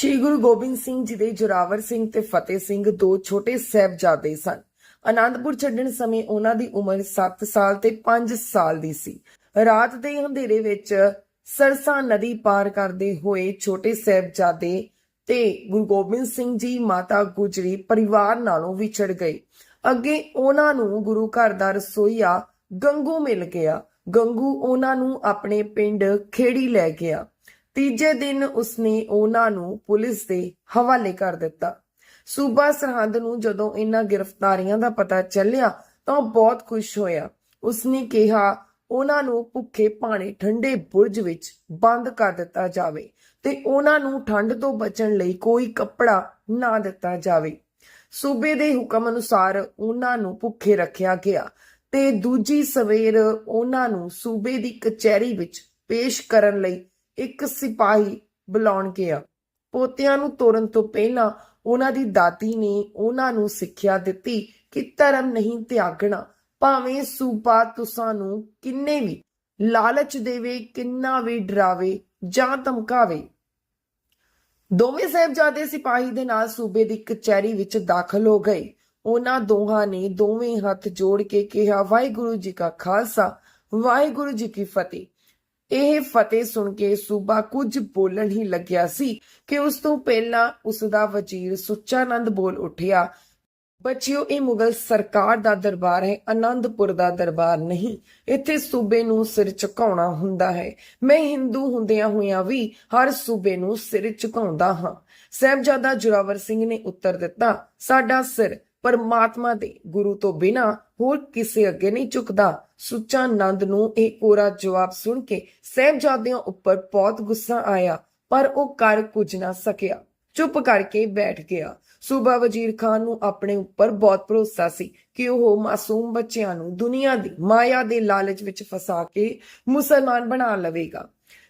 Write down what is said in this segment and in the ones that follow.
ਸ਼੍ਰੀ ਗੁਰੂ ਗੋਬਿੰਦ ਸਿੰਘ ਜੀ ਦੇ ਜੋਰਾਵਰ ਸਿੰਘ ਤੇ ਫਤਿਹ ਸਿੰਘ ਦੋ ਛੋਟੇ ਸਾਹਿਬਜ਼ਾਦੇ ਸਨ। ਆਨੰਦਪੁਰ ਛੱਡਣ ਸਮੇਂ ਉਹਨਾਂ ਦੀ ਉਮਰ 7 ਸਾਲ ਤੇ 5 ਸਾਲ ਦੀ ਸੀ। ਰਾਤ ਦੇ ਅੰਧੇਰੇ ਵਿੱਚ ਸਰਸਾ ਨਦੀ ਪਾਰ ਕਰਦੇ ਹੋਏ ਛੋਟੇ ਸਾਹਿਬਜ਼ਾਦੇ ਤੇ ਗੁਰੂ ਗੋਬਿੰਦ ਸਿੰਘ ਜੀ ਮਾਤਾ ਗੁਜਰੀ ਪਰਿਵਾਰ ਨਾਲੋਂ ਵਿਛੜ ਗਏ। ਅੱਗੇ ਉਹਨਾਂ ਨੂੰ ਗੁਰੂ ਘਰ ਦਾ ਰਸੋਈਆ ਗੰਗੂ ਮਿਲ ਗਿਆ। ਗੰਗੂ ਉਹਨਾਂ ਨੂੰ ਆਪਣੇ ਪਿੰਡ ਖੇੜੀ ਲੈ ਗਿਆ। ਤੀਜੇ ਦਿਨ ਉਸਨੇ ਉਹਨਾਂ ਨੂੰ ਪੁਲਿਸ ਦੇ ਹਵਾਲੇ ਕਰ ਦਿੱਤਾ। ਸੂਬਾ ਸਰਹੰਦ ਨੂੰ ਜਦੋਂ ਇਹਨਾਂ ਗ੍ਰਿਫਤਾਰੀਆਂ ਦਾ ਪਤਾ ਚੱਲਿਆ ਤਾਂ ਬਹੁਤ ਖੁਸ਼ ਹੋਇਆ। ਉਸਨੇ ਕਿਹਾ, ਉਹਨਾਂ ਨੂੰ ਭੁੱਖੇ ਭਾਣੇ ਠੰਡੇ ਬੁਰਜ ਵਿੱਚ ਬੰਦ ਕਰ ਦਿੱਤਾ ਜਾਵੇ ਤੇ ਉਹਨਾਂ ਨੂੰ ਠੰਡ ਤੋਂ ਬਚਣ ਲਈ ਕੋਈ ਕੱਪੜਾ ਨਾ ਦਿੱਤਾ ਜਾਵੇ। ਸੂਬੇ ਦੇ ਹੁਕਮ ਅਨੁਸਾਰ ਉਹਨਾਂ ਨੂੰ ਭੁੱਖੇ ਰੱਖਿਆ ਗਿਆ ਤੇ ਦੂਜੀ ਸਵੇਰ ਉਹਨਾਂ ਨੂੰ ਸੂਬੇ ਦੀ ਕਚਹਿਰੀ ਵਿੱਚ ਪੇਸ਼ ਕਰਨ ਲਈ ਇੱਕ ਸਿਪਾਹੀ ਬੁਲਾਉਣ ਗਿਆ। ਪੋਤਿਆਂ ਨੂੰ ਤੋਰਨ ਤੋਂ ਪਹਿਲਾਂ ਉਹਨਾਂ ਦੀ ਦਾਦੀ ਨੇ ਉਹਨਾਂ ਨੂੰ ਸਿੱਖਿਆ ਦਿੱਤੀ ਕਿ ਧਰਮ ਨਹੀਂ ਤਿਆਗਣਾ, ਭਾਵੇਂ ਸੂਬਾ ਤੁਸਾਂ ਨੂੰ ਕਿੰਨੇ ਵੀ ਲਾਲਚ ਦੇਵੇ, ਕਿੰਨਾ ਵੀ ਡਰਾਵੇ ਜਾਂ ਧਮਕਾਵੇ। ਦੋਵੇਂ ਸਾਹਿਬਜ਼ਾਦੇ ਸਿਪਾਹੀ ਦੇ ਨਾਲ ਸੂਬੇ ਦੀ ਕਚਹਿਰੀ ਵਿੱਚ ਦਾਖਲ ਹੋ ਗਏ। ਉਹਨਾਂ ਦੋਹਾਂ ਨੇ ਦੋਵੇਂ ਹੱਥ ਜੋੜ ਕੇ ਕਿਹਾ, ਵਾਹਿਗੁਰੂ ਜੀ ਕਾ ਖਾਲਸਾ, ਵਾਹਿਗੁਰੂ ਜੀ ਕੀ ਫਤਿਹ। ਇਹ ਫਤਿਹ ਸੁਣ ਕੇ ਸੂਬਾ ਕੁਝ ਬੋਲਣ ਹੀ ਲੱਗਿਆ ਸੀ ਕਿ ਉਸ ਤੋਂ ਪਹਿਲਾਂ ਉਸ ਦਾ ਵਜ਼ੀਰ ਸੁੱਚਾਨੰਦ ਬੋਲ ਉੱਠਿਆ। ਬੱਚਿਓ, ਇਹ ਮੁਗਲ ਸਰਕਾਰ ਦਾ ਦਰਬਾਰ ਹੈ ਆਨੰਦਪੁਰ ਦਾ ਦਰਬਾਰ ਨਹੀਂ। ਇੱਥੇ ਸੂਬੇ ਨੂੰ ਸਿਰ ਝੁਕਾਉਣਾ ਹੁੰਦਾ ਹੈ। ਮੈਂ ਹਿੰਦੂ ਹੁੰਦਿਆਂ ਹੋਇਆਂ ਵੀ ਹਰ ਸੂਬੇ ਨੂੰ ਸਿਰ ਝੁਕਾਉਂਦਾ ਹਾਂ। ਸਾਹਿਬਜ਼ਾਦਾ ਜੁਰਾਵਰ ਸਿੰਘ ਨੇ ਉੱਤਰ ਦਿੱਤਾ, ਸਾਡਾ ਸਿਰ ਪਰਮਾਤਮਾ ਦੇ ਗੁਰੂ ਤੋਂ ਬਿਨਾ ਹੋਰ ਕਿਸੇ ਅੱਗੇ ਨਹੀਂ ਝੁਕਦਾ। ਸੁੱਚਾ ਨੰਦ ਨੂੰ ਇਹ ਕੋਰਾ ਜਵਾਬ ਸੁਣ ਕੇ ਸਾਹਿਬਜ਼ਾਦਿਆਂ ਉੱਪਰ ਬਹੁਤ ਗੁੱਸਾ ਆਇਆ, ਪਰ ਉਹ ਕਰ ਕੁਝ ਨਾ ਸਕਿਆ। ਚੁੱਪ ਕਰਕੇ ਬੈਠ ਗਿਆ। ਸੂਬਾ ਵਜ਼ੀਰ ਖਾਨ ਨੂੰ ਆਪਣੇ ਉੱਪਰ ਬਹੁਤ ਭਰੋਸਾ ਸੀ ਕਿ ਉਹ ਮਾਸੂਮ ਬੱਚਿਆਂ ਨੂੰ ਦੁਨੀਆ ਦੀ ਮਾਇਆ ਦੇ ਲਾਲਚ ਵਿੱਚ ਫਸਾ ਕੇ ਮੁਸਲਮਾਨ ਬਣਾ ਲਵੇਗਾ।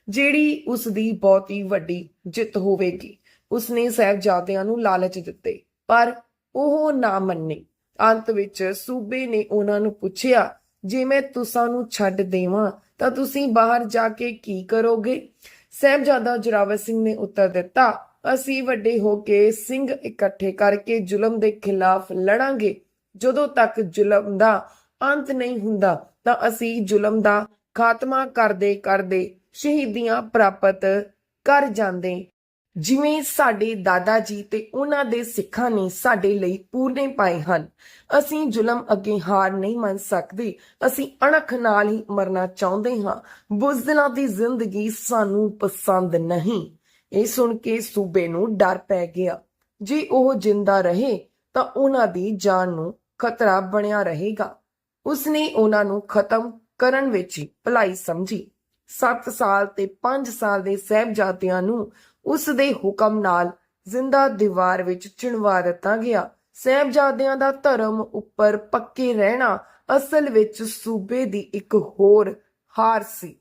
ਜਿਹੜੀ ਉਸ ਦੀ ਬਹੁਤ ਹੀ ਵੱਡੀ ਜਿੱਤ ਹੋਵੇਗੀ, ਉਸਨੇ ਸਾਹਿਬਜ਼ਾਦਿਆਂ ਨੂੰ ਲਾਲਚ ਦਿੱਤੇ, ਪਰ ਉਹ ਨਾ ਮੰਨੇ। ਅੰਤ ਵਿੱਚ ਸੂਬੇ ਨੇ ਉਹਨਾਂ ਨੂੰ ਪੁੱਛਿਆ, ਜੇ ਮੈਂ ਤੁਸਾਂ ਨੂੰ ਛੱਡ ਦੇਵਾਂ, ਤਾਂ ਤੁਸੀਂ ਬਾਹਰ ਜਾ ਕੇ ਕੀ ਕਰੋਗੇ? ਸਾਹਿਬਜ਼ਾਦਾ ਜਰਾਵਰ ਸਿੰਘ ਨੇ ਉੱਤਰ ਦਿੱਤਾ, ਅਸੀਂ ਵੱਡੇ ਹੋ ਕੇ ਸਿੰਘ ਇਕੱਠੇ ਕਰਕੇ ਜ਼ੁਲਮ ਦੇ ਖਿਲਾਫ ਲੜਾਂਗੇ। ਜਦੋਂ ਤੱਕ ਜ਼ੁਲਮ ਦਾ ਅੰਤ ਨਹੀਂ ਹੁੰਦਾ, ਤਾਂ ਅਸੀਂ ਜ਼ੁਲਮ ਦਾ ਖਾਤਮਾ ਕਰਦੇ ਕਰਦੇ ਸ਼ਹੀਦੀਆਂ ਪ੍ਰਾਪਤ ਕਰ ਜਾਂਦੇ ਜਿਵੇਂ ਸਾਡੇ ਦਾਦਾ ਜੀ ਤੇ ਉਹਨਾਂ ਦੇ ਸਿੱਖਾਂ ਨੇ ਸਾਡੇ ਲਈ ਪੂਰਨੇ ਪਾਏ ਹਨ। ਅਸੀਂ ਜ਼ੁਲਮ ਅੱਗੇ ਹਾਰ ਨਹੀਂ ਮੰਨ ਸਕਦੇ। ਅਸੀਂ ਅਣਖ ਨਾਲ ਹੀ ਮਰਨਾ ਚਾਹੁੰਦੇ ਹਾਂ। ਬੁਜ਼ਦਲਾਂ ਦੀ ਜ਼ਿੰਦਗੀ ਸਾਨੂੰ ਪਸੰਦ ਨਹੀਂ। ਇਹ ਸੁਣ ਕੇ ਸੂਬੇ ਨੂੰ ਡਰ ਪੈ ਗਿਆ। ਜੇ ਉਹ ਜਿੰਦਾ ਰਹੇ, ਤਾਂ ਉਹਨਾਂ ਦੀ ਜਾਨ ਨੂੰ ਖਤਰਾ ਬਣਿਆ ਰਹੇਗਾ। ਉਸਨੇ ਉਹਨਾਂ ਨੂੰ ਖਤਮ ਕਰਨ ਵਿੱਚ ਹੀ ਭਲਾਈ ਸਮਝੀ। 7 ਸਾਲ ਤੇ 5 ਸਾਲ ਦੇ ਸਹਿਬਜ਼ਾਦਿਆਂ ਨੂੰ ਉਸ ਦੇ ਹੁਕਮ ਨਾਲ ਜ਼ਿੰਦਾ ਦੀਵਾਰ ਵਿੱਚ ਚਿਣਵਾ ਦਿੱਤਾ ਗਿਆ। ਸਹਿਬਜ਼ਾਦਿਆਂ ਦਾ ਧਰਮ ਉੱਪਰ ਪੱਕੇ ਰਹਿਣਾ ਅਸਲ ਵਿੱਚ ਸੂਬੇ ਦੀ ਇੱਕ ਹੋਰ ਹਾਰ ਸੀ।